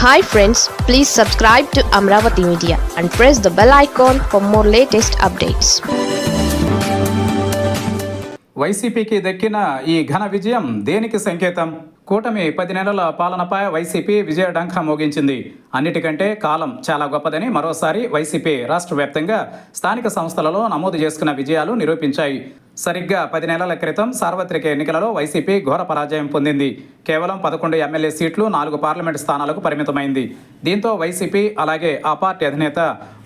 Hi friends please subscribe to Amaravati media and press the bell icon for more latest updates వైసీపీకి దక్కిన ఈ ఘన విజయం దేనికి సంకేతం? కూటమి పది నెలల పాలనపై వైసీపీ విజయ మోగించింది. అన్నిటికంటే కాలం చాలా గొప్పదని మరోసారి వైసీపీ రాష్ట్ర వ్యాప్తంగా స్థానిక సంస్థలలో నమోదు చేసుకున్న విజయాలు నిరూపించాయి. సరిగ్గా పది నెలల క్రితం సార్వత్రిక ఎన్నికలలో వైసీపీ ఘోర పరాజయం పొందింది. కేవలం పదకొండు ఎమ్మెల్యే సీట్లు నాలుగు పార్లమెంటు స్థానాలకు పరిమితమైంది. దీంతో వైసీపీ అలాగే ఆ పార్టీ అధినేత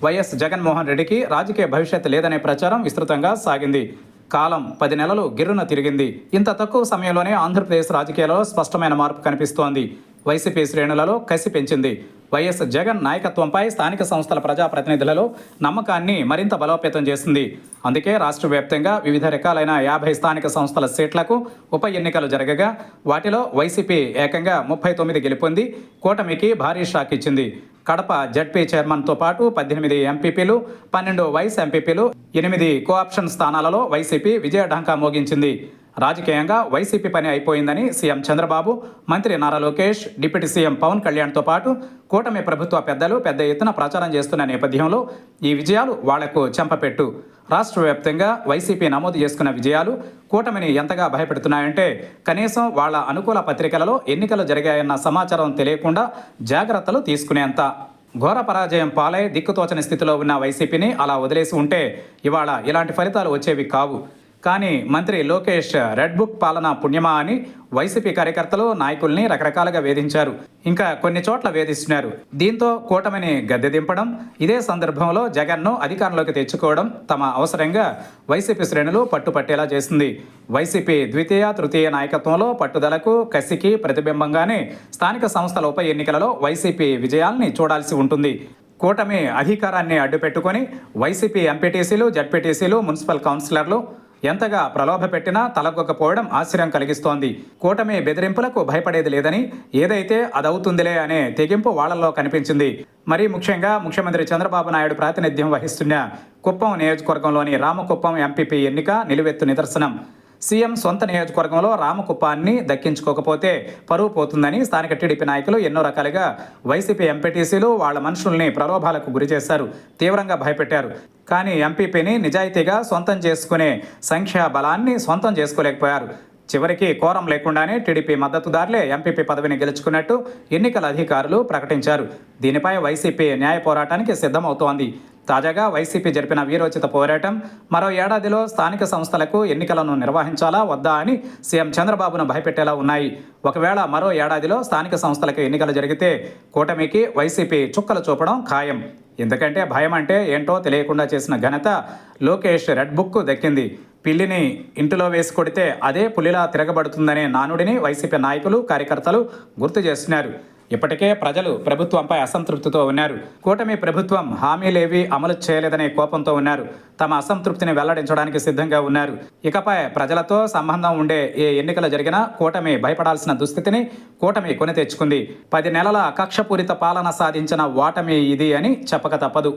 వైఎస్ జగన్మోహన్ రెడ్డికి రాజకీయ భవిష్యత్ లేదనే ప్రచారం విస్తృతంగా సాగింది. కాలం పది నెలలు గిర్రున తిరిగింది. ఇంత తక్కువ సమయంలోనే ఆంధ్రప్రదేశ్ రాజకీయాల్లో స్పష్టమైన మార్పు కనిపిస్తోంది. వైసీపీ శ్రేణులలో కసి పెంచింది. వైఎస్ జగన్ నాయకత్వంపై స్థానిక సంస్థల ప్రజాప్రతినిధులలో నమ్మకాన్ని మరింత బలోపేతం చేసింది. అందుకే రాష్ట్ర వ్యాప్తంగా వివిధ రకాలైన యాభై స్థానిక సంస్థల సీట్లకు ఉప ఎన్నికలు జరగగా వాటిలో వైసీపీ ఏకంగా ముప్పై తొమ్మిది గెలుపొంది కూటమికి భారీ షాక్ ఇచ్చింది. కడప జడ్పీ చైర్మన్తో పాటు పద్దెనిమిది ఎంపీపీలు పన్నెండు వైస్ ఎంపీపీలు ఎనిమిది కోఆప్షన్ స్థానాలలో వైసీపీ విజయఢంకా మోగించింది. రాజకీయంగా వైసీపీ పని అయిపోయిందని సీఎం చంద్రబాబు మంత్రి నారా లోకేష్ డిప్యూటీ సీఎం పవన్ కళ్యాణ్తో పాటు కూటమి ప్రభుత్వ పెద్దలు పెద్ద ఎత్తున ప్రచారం చేస్తున్న నేపథ్యంలో ఈ విజయాలు వాళ్ళకు చెంపపెట్టు. రాష్ట్ర వ్యాప్తంగా వైసీపీ నమోదు చేసుకున్న విజయాలు కూటమిని ఎంతగా భయపెడుతున్నాయంటే కనీసం వాళ్ళ అనుకూల పత్రికలలో ఎన్నికలు జరిగాయన్న సమాచారం తెలియకుండా జాగ్రత్తలు తీసుకునేంత. ఘోర పరాజయం పాలై దిక్కుతోచని స్థితిలో ఉన్న వైసీపీని అలా వదిలేసి ఉంటే ఇవాళ ఇలాంటి ఫలితాలు వచ్చేవి కావు. కానీ మంత్రి లోకేష్ రెడ్ బుక్ పాలన పుణ్యమా అని వైసీపీ కార్యకర్తలు నాయకుల్ని రకరకాలుగా వేధించారు. ఇంకా కొన్ని చోట్ల వేధిస్తున్నారు. దీంతో కూటమిని గద్దె దింపడం ఇదే సందర్భంలో జగన్ను అధికారంలోకి తెచ్చుకోవడం తమ అవసరంగా వైసీపీ శ్రేణులు పట్టుపట్టేలా చేసింది. వైసీపీ ద్వితీయ తృతీయ నాయకత్వంలో పట్టుదలకు కసికి ప్రతిబింబంగానే స్థానిక సంస్థల ఉప ఎన్నికలలో వైసీపీ విజయాల్ని చూడాల్సి ఉంటుంది. కూటమి అధికారాన్ని అడ్డుపెట్టుకొని వైసీపీ ఎంపీటీసీలు జడ్పీటీసీలు మున్సిపల్ కౌన్సిలర్లు ఎంతగా ప్రలోభ పెట్టినా తలగొక్కపోవడం ఆశ్చర్యం కలిగిస్తోంది. కూటమి బెదిరింపులకు భయపడేది లేదని ఏదైతే అదవుతుందిలే అనే తెగింపు వాళ్ళలో కనిపించింది. మరీ ముఖ్యంగా ముఖ్యమంత్రి చంద్రబాబు నాయుడు ప్రాతినిధ్యం వహిస్తున్న కుప్పం నియోజకవర్గంలోని రామకుప్పం ఎంపీపీ ఎన్నిక నిలువెత్తు నిదర్శనం. సీఎం సొంత నియోజకవర్గంలో రామకుప్పాన్ని దక్కించుకోకపోతే పరువు పోతుందని స్థానిక టీడీపీ నాయకులు ఎన్నో రకాలుగా వైసీపీ ఎంపీటీసీలు వాళ్ళ మనుషుల్ని ప్రలోభాలకు గురి చేశారు తీవ్రంగా భయపెట్టారు. కానీ ఎంపీపీని నిజాయితీగా సొంతం చేసుకునే సంఖ్యా బలాన్ని సొంతం చేసుకోలేకపోయారు. చివరికి కోరం లేకుండానే టీడీపీ మద్దతుదారులే ఎంపీపీ పదవిని గెలుచుకున్నట్టు ఎన్నికల అధికారులు ప్రకటించారు. దీనిపై వైసీపీ న్యాయ పోరాటానికి సిద్ధమవుతోంది. తాజాగా వైసీపీ జరిపిన వీరోచిత పోరాటం మరో ఏడాదిలో స్థానిక సంస్థలకు ఎన్నికలను నిర్వహించాలా వద్దా అని సీఎం చంద్రబాబును భయపెట్టేలా ఉన్నాయి. ఒకవేళ మరో ఏడాదిలో స్థానిక సంస్థలకు ఎన్నికలు జరిగితే కూటమికి వైసీపీ చుక్కలు చూపడం ఖాయం. ఎందుకంటే భయం అంటే ఏంటో తెలియకుండా చేసిన ఘనత లోకేష్ రెడ్ బుక్ దక్కింది. పిల్లిని ఇంటిలో వేసి కొడితే అదే పులిలా తిరగబడుతుందనే నానుడిని వైసీపీ నాయకులు కార్యకర్తలు గుర్తు చేస్తున్నారు. ఇప్పటికే ప్రజలు ప్రభుత్వంపై అసంతృప్తితో ఉన్నారు. కూటమి ప్రభుత్వం హామీలేవి అమలు చేయలేదనే కోపంతో ఉన్నారు. తమ అసంతృప్తిని వెల్లడించడానికి సిద్ధంగా ఉన్నారు. ఇకపై ప్రజలతో సంబంధం ఉండే ఏ ఎన్నికలు జరిగినా కూటమి భయపడాల్సిన దుస్థితిని కూటమి కొని తెచ్చుకుంది. పది నెలల అకక్షపూరిత పాలన సాధించిన ఓటమి ఇది అని చెప్పక తప్పదు.